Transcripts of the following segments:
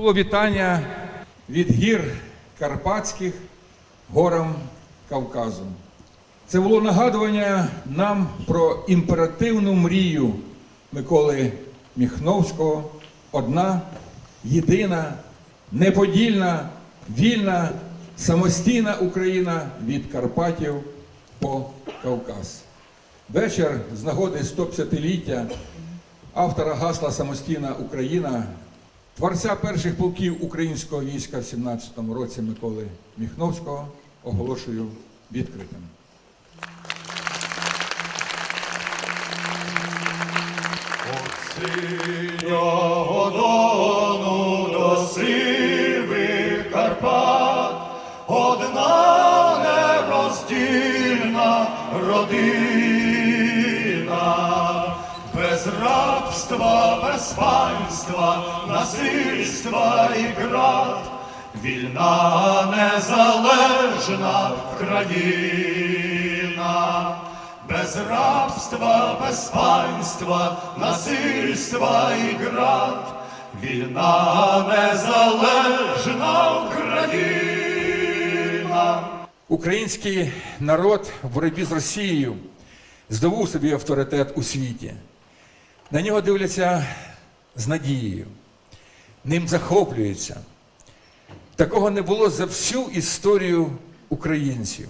було вітання від гір Карпатських горам Кавказу. Це було нагадування нам про імперативну мрію Миколи Міхновського. Одна, єдина, неподільна, вільна, самостійна Україна від Карпатів по Кавказ. Вечір з нагоди 150-ліття автора гасла Самостійна Україна, творця перших полків українського війська в 17-му році Миколи Міхновського оголошую відкритим. Синього дону до сивих Карпат, одна нероздільна родина, рабства, без панства, насильства і град, вільна незалежна країна. Без рабства, без панства, насильства і град, вільна незалежна Україна. Український народ в боротьбі з Росією здобув собі авторитет у світі. На нього дивляться з надією, ним захоплюються. Такого не було за всю історію українців.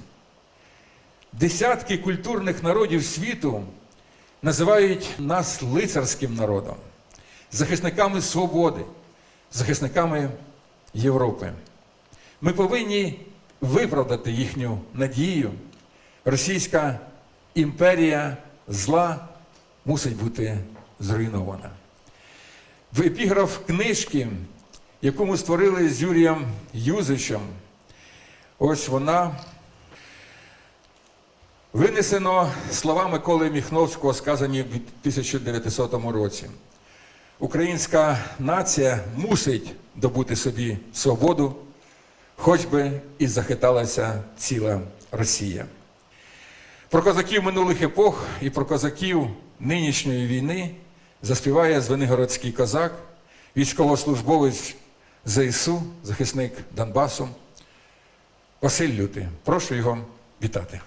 Десятки культурних народів світу називають нас лицарським народом, захисниками свободи, захисниками Європи. Ми повинні виправдати їхню надію. Російська імперія зла мусить бути зруйнована. В епіграф книжки, яку ми створили з Юрієм Юзичем, ось вона винесено слова Миколи Міхновського, сказані в 1900 році. Українська нація мусить добути собі свободу, хоч би і захиталася ціла Росія. Про козаків минулих епох і про козаків нинішньої війни заспіває Звенигородський козак, військовослужбовець ЗСУ, захисник Донбасу Василь Лютий. Прошу його вітати.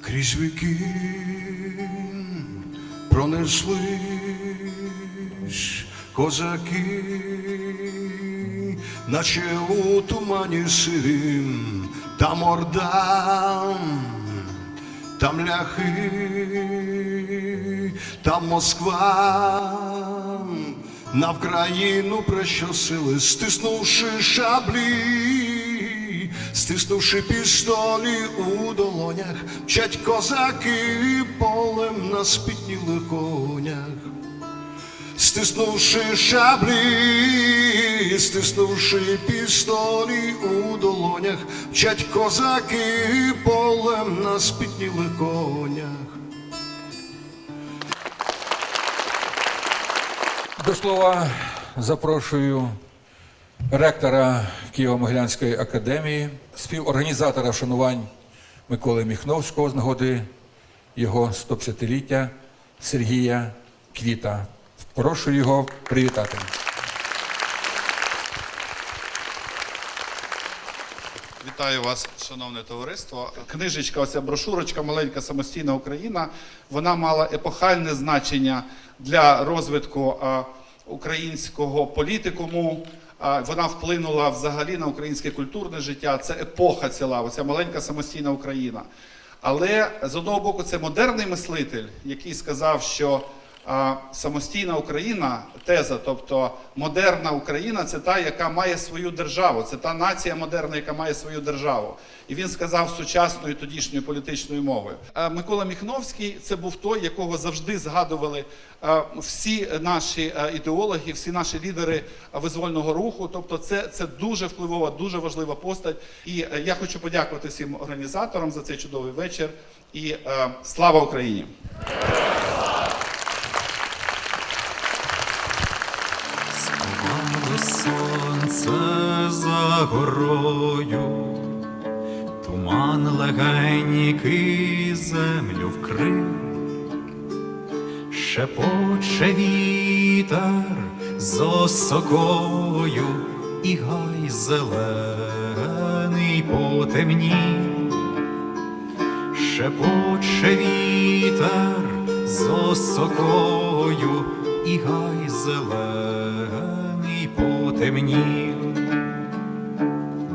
Крізь віки пронеслись козаки, наче у тумані сивім, там орда, там ляхи, там Москва. На Вкраїну прощосили, стиснувши шаблі, стиснувши пістолі у долонях, мчать козаки полем на спітнілих конях. Стиснувши шаблі, стиснувши пістолі у долонях, мчать козаки полем на спітнілих конях. До слова запрошую ректора Києво-Могилянської академії, співорганізатора вшанувань Миколи Міхновського з нагоди його 150-ліття Сергія Квіта. Прошу його привітати. Вітаю вас, шановне товариство. Книжечка, оця брошурочка, маленька самостійна Україна. Вона мала епохальне значення для розвитку українського політикуму. Вона вплинула взагалі на українське культурне життя. Це епоха ціла, оця маленька самостійна Україна. Але з одного боку, це модерний мислитель, який сказав, що самостійна Україна, теза, тобто модерна Україна, це та, яка має свою державу, це та нація модерна, яка має свою державу. І він сказав сучасною тодішньою політичною мовою. Микола Міхновський це був той, якого завжди згадували всі наші ідеологи, всі наші лідери визвольного руху. Тобто, це, це дуже впливова, дуже важлива постать. І е, я хочу подякувати всім організаторам за цей чудовий вечір. І е, слава Україні! Сонце за горою, туман легенький землю вкрив, шепоче вітер з осокою, і гай зелений потемнів, шепоче вітер з осокою, і гай зелений потемнів.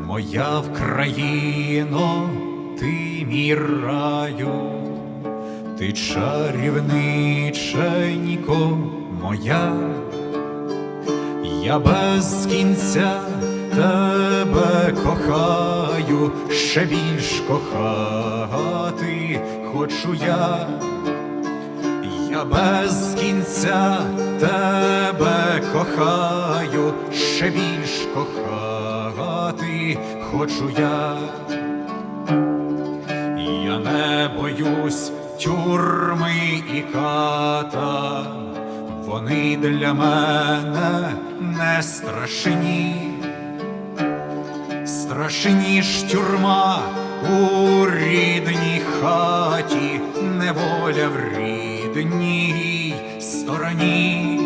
Моя Вкраїно, ти мій раю, ти чарівниченько моя, я без кінця тебе кохаю, ще більш кохати хочу я. Я без кінця тебе кохаю, ще більш кохати хочу я. Я не боюсь тюрми і ката, вони для мене не страшні. Страшніш тюрма у рідній хаті, неволя в рідній стороні,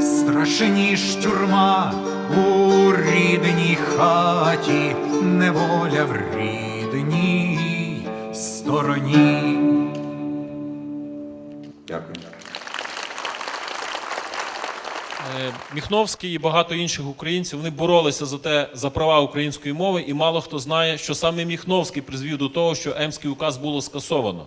страшніш тюрма у рідній хаті, неволя в рідній стороні. Дякую. Е, Міхновський і багато інших українців вони боролися за те за права української мови, і мало хто знає, що саме Міхновський призвів до того, що Емський указ було скасовано.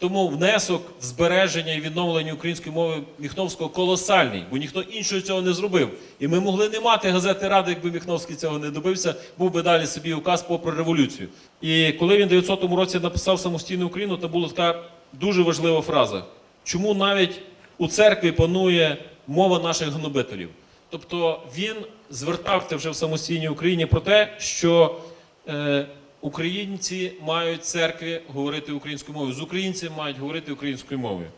Тому внесок в збереження і відновлення української мови Міхновського колосальний, бо ніхто іншого цього не зробив. І ми могли не мати газети Ради, якби Міхновський цього не добився, був би далі собі указ попри революцію. І коли він в 900 році написав самостійну Україну, то була така дуже важлива фраза. Чому навіть у церкві панує мова наших гнобителів? Тобто він звертався вже в самостійній Україні про те, що е, українці мають церкві говорити українською мовою, з українцями мають говорити українською мовою.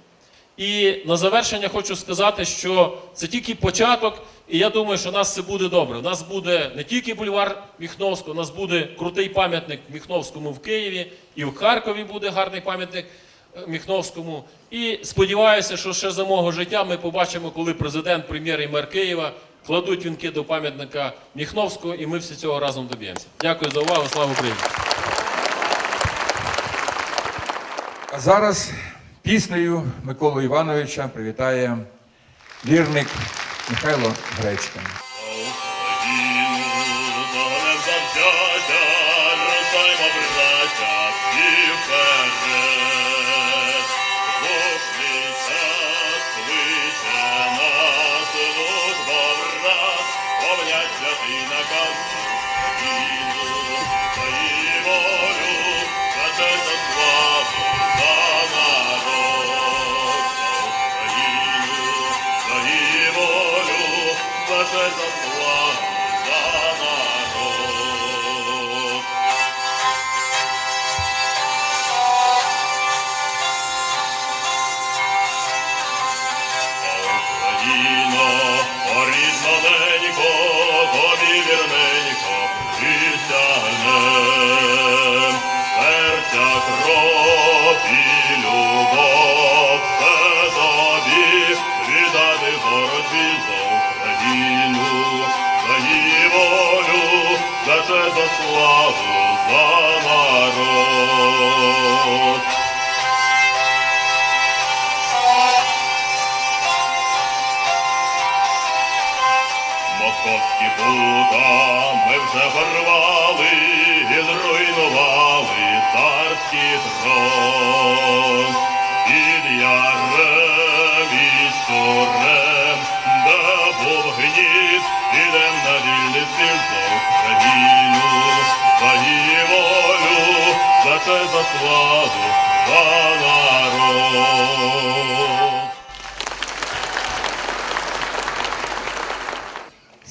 І на завершення хочу сказати, що це тільки початок, і я думаю, що у нас все буде добре. У нас буде не тільки бульвар Міхновського, у нас буде крутий пам'ятник Міхновському в Києві, і в Харкові буде гарний пам'ятник е, Міхновському. І сподіваюся, що ще за мого життя ми побачимо, коли президент, прем'єр і мер Києва кладуть вінки до пам'ятника Міхновського, і ми всі цього разом доб'ємося. Дякую за увагу. Слава Україні! А зараз піснею Миколу Івановича привітає вірник Михайло Гречко.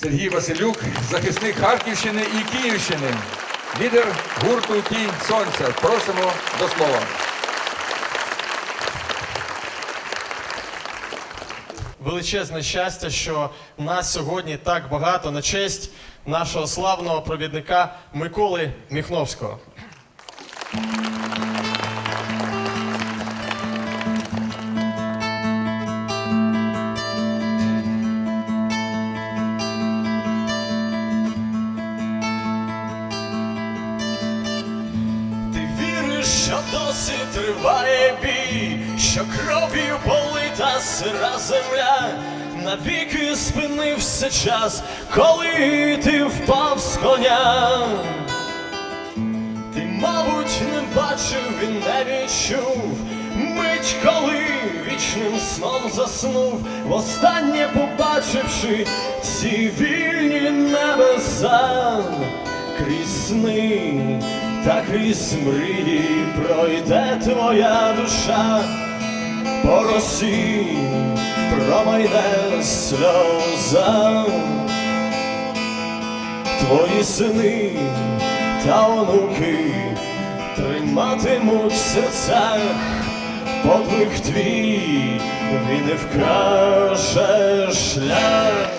Сергій Василюк, захисник Харківщини і Київщини, лідер гурту Тінь Сонця. Просимо до слова. величезне щастя, що нас сьогодні так багато на честь нашого славного провідника Миколи Міхновського. Досі триває бій, що кров'ю полита сира земля, навіки спинився час, коли ти впав з коня. Ти, мабуть, не бачив і не відчув мить, коли вічним сном заснув, востаннє побачивши ці вільні небеса крізь сни та крізь мрії пройде твоя душа по росі промайне сльоза. Твої сини та онуки триматимуть в серцях подвиг твій, він не вкаже шлях.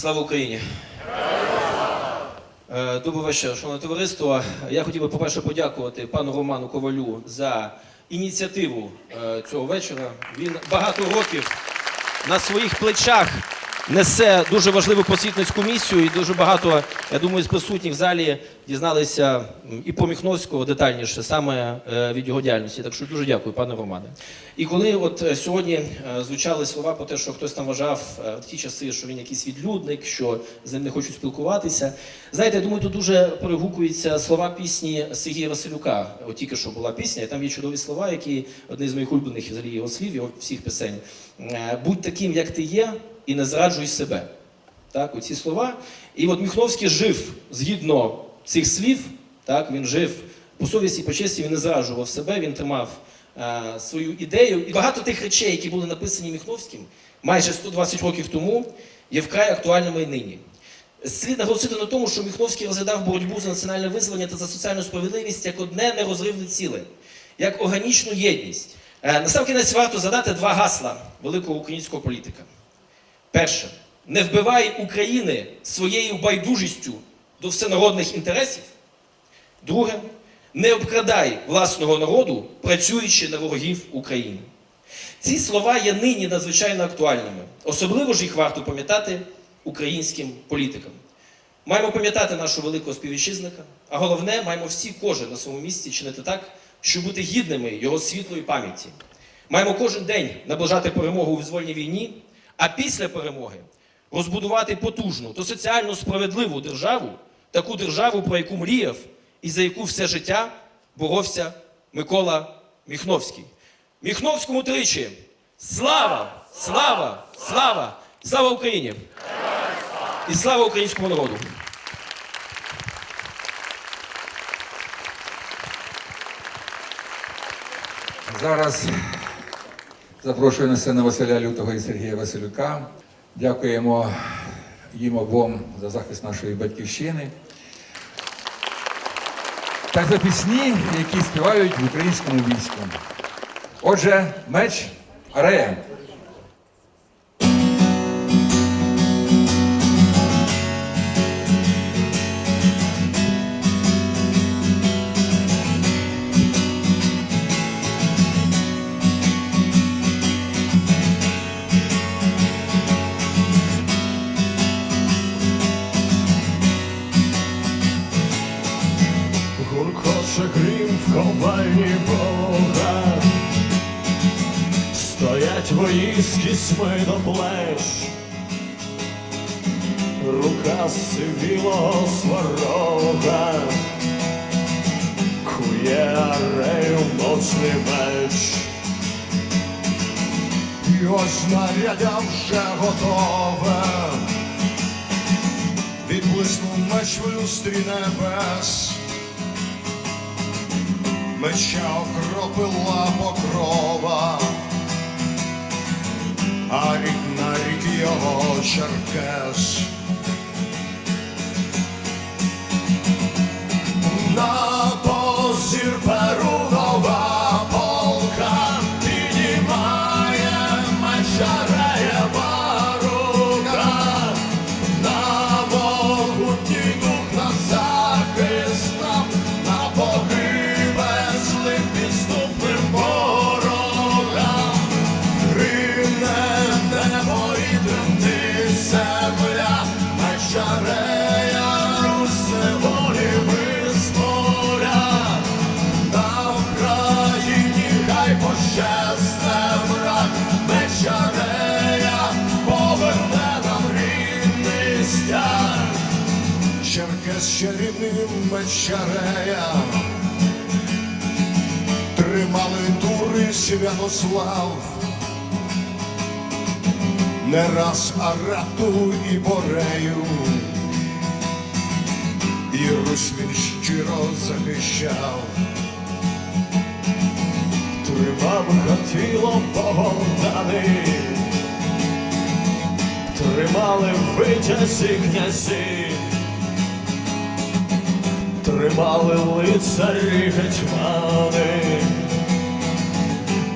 Слава Україні! Доброго вечора, шановне товариство. Я хотів би, по-перше, подякувати пану Роману Ковалю за ініціативу е, цього вечора. Він багато років на своїх плечах несе дуже важливу просвітницьку місію, і дуже багато, я думаю, з присутніх в залі дізналися і по Міхновського детальніше саме е, від його діяльності. Так що дуже дякую, пане Романе. І коли от е, сьогодні е, звучали слова про те, що хтось там вважав в ті часи, що він якийсь відлюдник, що з ним не хочуть спілкуватися. Знаєте, я думаю, тут дуже перегукуються слова пісні Сергія Василюка. От тільки що була пісня, і там є чудові слова, які одні з моїх улюблених взагалі його слів, його всіх пісень. Будь таким, як ти є, і не зраджуй себе. Так, оці слова. І от Міхновський жив згідно цих слів, так, він жив по совісті, по честі, він не зраджував себе, він тримав е, свою ідею. І багато тих речей, які були написані Міхновським майже 120 років тому, є вкрай актуальними і нині. Слід наголосити на тому, що Міхновський розглядав боротьбу за національне визволення та за соціальну справедливість як одне нерозривне ціле, як органічну єдність. Е, Насамкінець варто задати два гасла великого українського політика. Перше, не вбивай України своєю байдужістю до всенародних інтересів. Друге, не обкрадай власного народу, працюючи на ворогів України. Ці слова є нині надзвичайно актуальними. Особливо ж їх варто пам'ятати українським політикам. Маємо пам'ятати нашого великого співвітчизника, а головне, маємо всі кожен на своєму місці чинити так, щоб бути гідними його світлої пам'яті. Маємо кожен день наближати перемогу у визвольній війні, а після перемоги розбудувати потужну та соціально справедливу державу, таку державу, про яку мріяв і за яку все життя боровся Микола Міхновський. Міхновському тричі. Слава! Слава! Слава! Слава Україні! І слава українському народу! Зараз запрошую на сцену Василя Лютого і Сергія Василюка. Дякуємо їм обом за захист нашої батьківщини. Та за пісні, які співають в українському війську. Отже, меч Арея. Ковальні Бога, стоять воїнські сми до плеч, рука сивілого сварога, кує арею моцний меч. І ось знаряддя вже готове. Відблиснув меч в люстрі небес. Меча окропила покрова, а рік на рік його черкес. Рідним Мечарея, тримали тури Святослав, не раз Арату і Борею, і Русь він щиро захищав. Тримав хотіло Богдани, тримали витязі князі, тримали лицарі гетьмани,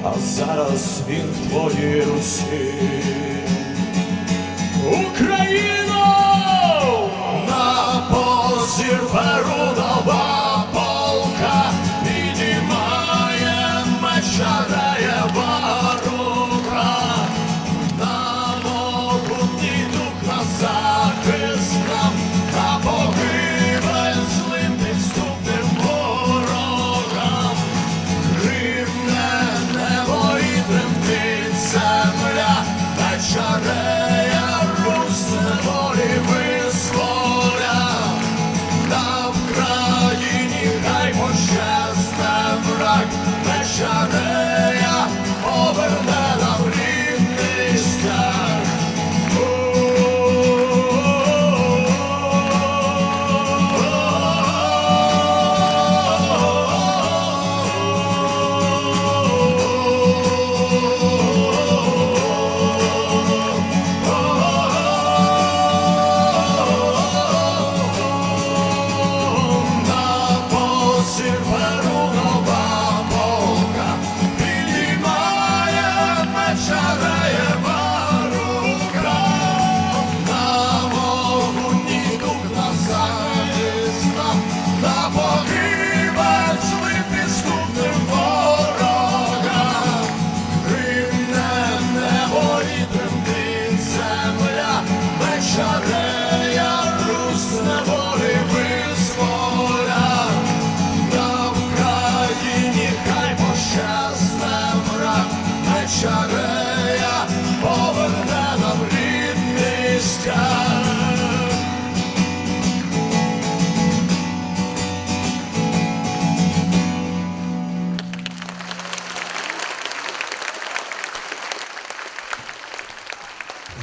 а зараз він в твоїй руці. Україно! На позір Перунова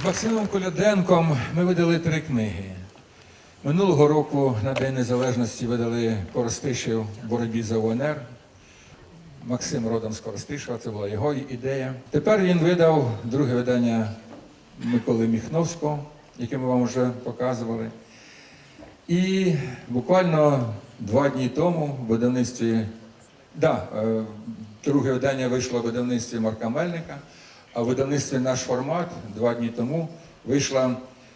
Максимом Коляденком ми видали три книги. Минулого року на День Незалежності видали Коростишів в боротьбі за УНР. Максим родом з Коростишева, це була його ідея. Тепер він видав друге видання Миколи Міхновського, яке ми вам вже показували. І буквально два дні тому в видавництві, да, е, друге видання вийшло в видавництві Марка Мельника, а в видавництві наш формат два дні тому вийшла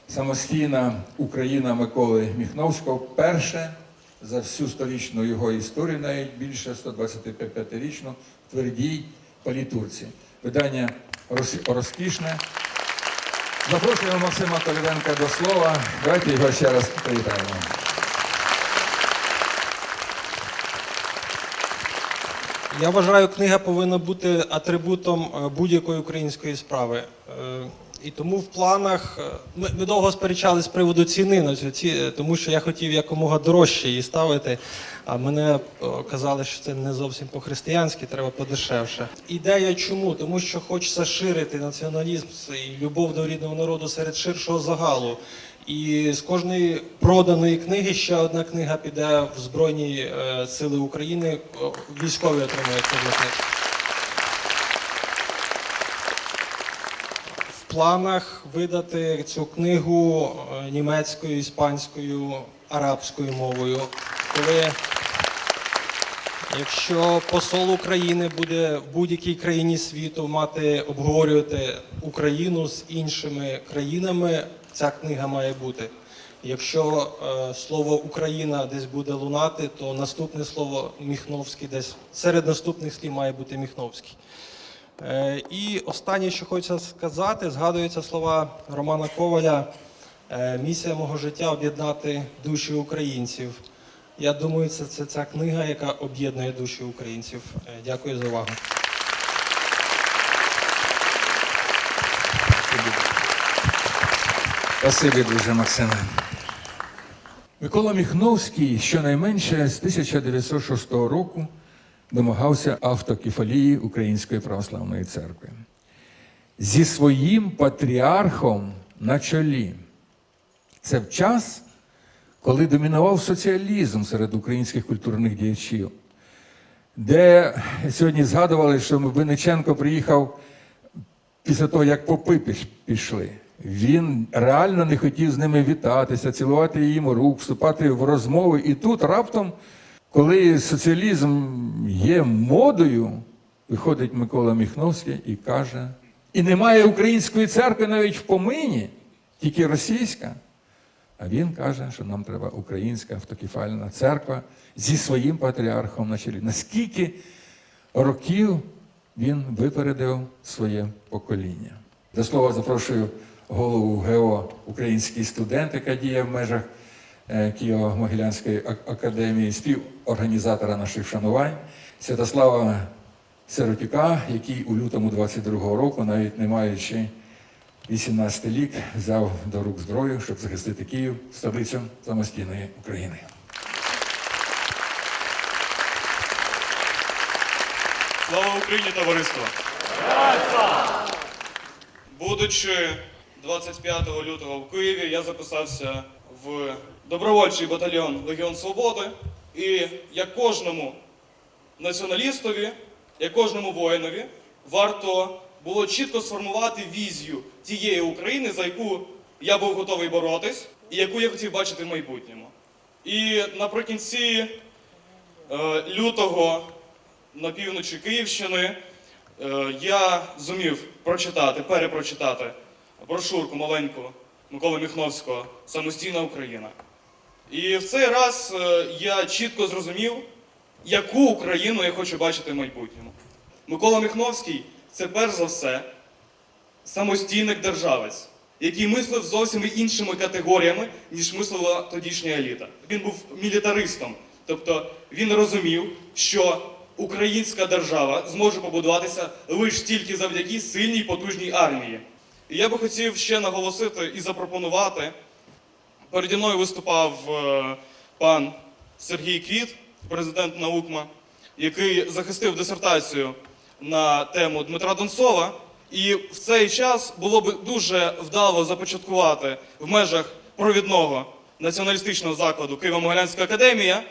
самостійна Україна Миколи Міхновського. Перше за всю сторічну його історію, навіть більше 125-річну, в твердій палітурці. Видання роз- розкішне. Запрошуємо Максима Коляденка до слова. Давайте його ще раз привітаємо. Я вважаю, книга повинна бути атрибутом е, будь-якої української справи. Е, І тому в планах е, ми, ми довго сперечались з приводу ціни на цю ці, тому що я хотів якомога дорожче її ставити. А мене казали, що це не зовсім по-християнськи, треба подешевше. Ідея чому? Тому що хочеться ширити націоналізм і любов до рідного народу серед ширшого загалу. І з кожної проданої книги ще одна книга піде в Збройні е, Сили України. Військові отримують кожну книгу. В планах видати цю книгу е, німецькою, іспанською, арабською мовою. Коли Якщо посол України буде в будь-якій країні світу мати обговорювати Україну з іншими країнами, ця книга має бути. Якщо е, слово Україна десь буде лунати, то наступне слово Міхновський десь серед наступних слів має бути Міхновський. Е, і останнє, що хочеться сказати, згадуються слова Романа Коваля Е, Місія мого життя об'єднати душі українців. Я думаю, це, це ця книга, яка об'єднує душі українців. Е, Дякую за увагу. Спасибі дуже, Максиме. Микола Міхновський щонайменше з 1906 року домагався автокефалії Української православної церкви. Зі своїм патріархом на чолі. Це в час, коли домінував соціалізм серед українських культурних діячів, де сьогодні згадували, що Винниченко приїхав після того, як попи пішли, він реально не хотів з ними вітатися, цілувати їм рук, вступати в розмови. І тут раптом, коли соціалізм є модою, виходить Микола Міхновський і каже: і немає української церкви навіть в помині, тільки російська. А він каже, що нам треба українська автокефальна церква зі своїм патріархом на чолі. Наскільки років він випередив своє покоління. До слова запрошую голову ГЕО Український студент, яка діє в межах е, Києво-Могилянської академії, співорганізатора наших вшанувань, Святослава Сиротюка, який у лютому 22-го року, навіть не маючи 18 лік, взяв до рук зброю, щоб захистити Київ, столицю самостійної України. Слава Україні, товариство! Будучи 25 лютого в Києві, я записався в добровольчий батальйон Легіон Свободи. І як кожному націоналістові, як кожному воїнові, варто було чітко сформувати візію тієї України, за яку я був готовий боротись, і яку я хотів бачити в майбутньому. І наприкінці е, лютого на півночі Київщини е, я зумів прочитати, перепрочитати брошурку маленьку Миколи Міхновського Самостійна Україна. І в цей раз е, я чітко зрозумів, яку Україну я хочу бачити в майбутньому. Микола Міхновський це перш за все самостійник державець, який мислив зовсім іншими категоріями, ніж мислила тодішня еліта. Він був мілітаристом, тобто він розумів, що українська держава зможе побудуватися лише тільки завдяки сильній потужній армії. І я би хотів ще наголосити і запропонувати. Переді мною виступав е, пан Сергій Квіт, президент Наукма, який захистив дисертацію на тему Дмитра Донцова. І в цей час було б дуже вдало започаткувати в межах провідного націоналістичного закладу Києво-Могилянська академія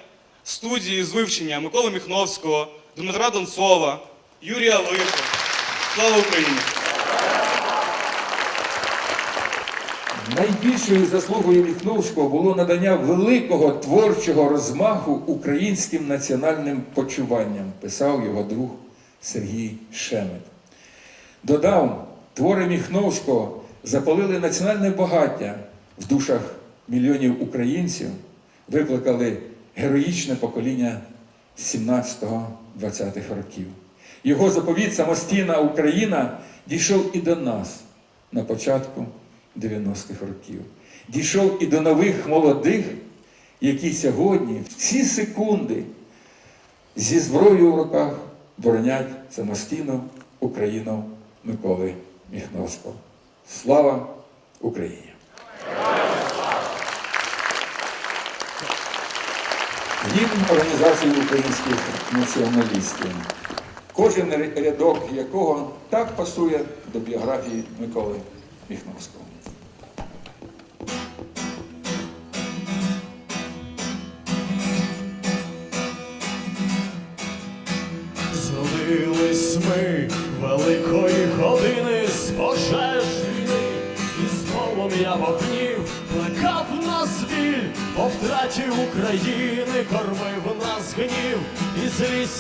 студії з вивчення Миколи Міхновського, Дмитра Донцова, Юрія Лихо. Слава Україні! Найбільшою заслугою Міхновського було надання великого творчого розмаху українським національним почуванням, писав його друг Сергій Шемет. Додав, твори Міхновського запалили національне багаття в душах мільйонів українців, викликали героїчне покоління 17-20-х років. Його заповіт Самостійна Україна дійшов і до нас на початку 90-х років. Дійшов і до нових молодих, які сьогодні в ці секунди зі зброєю в руках боронять самостійну Україну Миколи Міхновського. Слава Україні! Гімн організації українських націоналістів, кожен рядок якого так пасує до біографії Миколи Міхновського.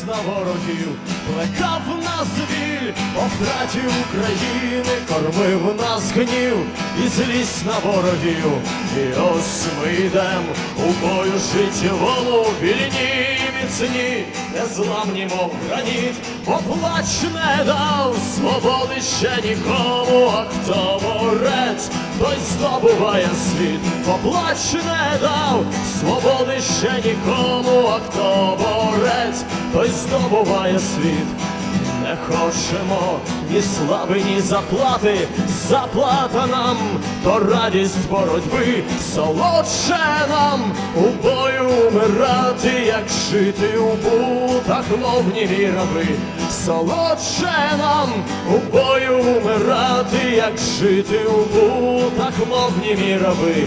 На ворогів, плекав нас біль, по втраті України кормив нас гнів, і злість на ворогів, і ось ми йдем у бою життєвому вільні міцні, незламні, мов граніт, бо плач не дав свободи ще нікому, а хто борець, той здобуває світ, бо плач не дав свободи ще нікому, а хто борець, той здобуває світ. Не хочемо ні слави, ні заплати, заплата нам, то радість боротьби, солодше нам у бою умирати, як жити у путах, мов раби, солодше нам у бою умирати, як жити у путах, мов німі раби.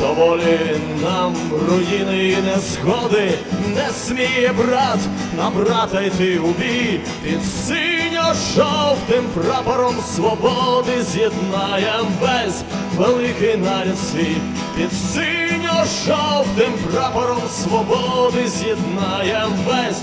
Доволі нам руїни і незгоди, не сміє брат на брата йти у бій, під синьо-жовтим прапором свободи з'єднаєм весь великий наряд свій, під синьо-жовтим прапором свободи з'єднаєм весь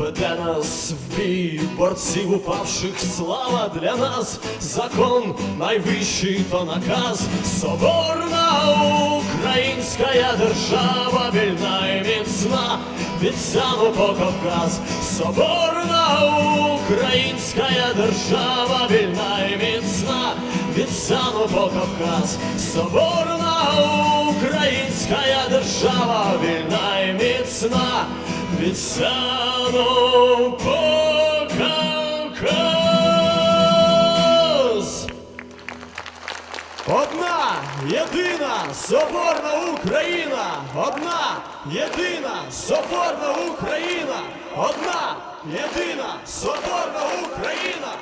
Веде нас в бій. Упавших слава для нас, закон найвищий то наказ, соборна українська держава, вільна і міцна, від Сяну по Кавказ, соборна українська держава, вільна і міцна, від Сяну по Кавказ, соборна українська держава, вільна і міцна, від Сяну Кавказ. Одна єдина соборна Україна, одна єдина соборна Україна, одна єдина соборна Україна.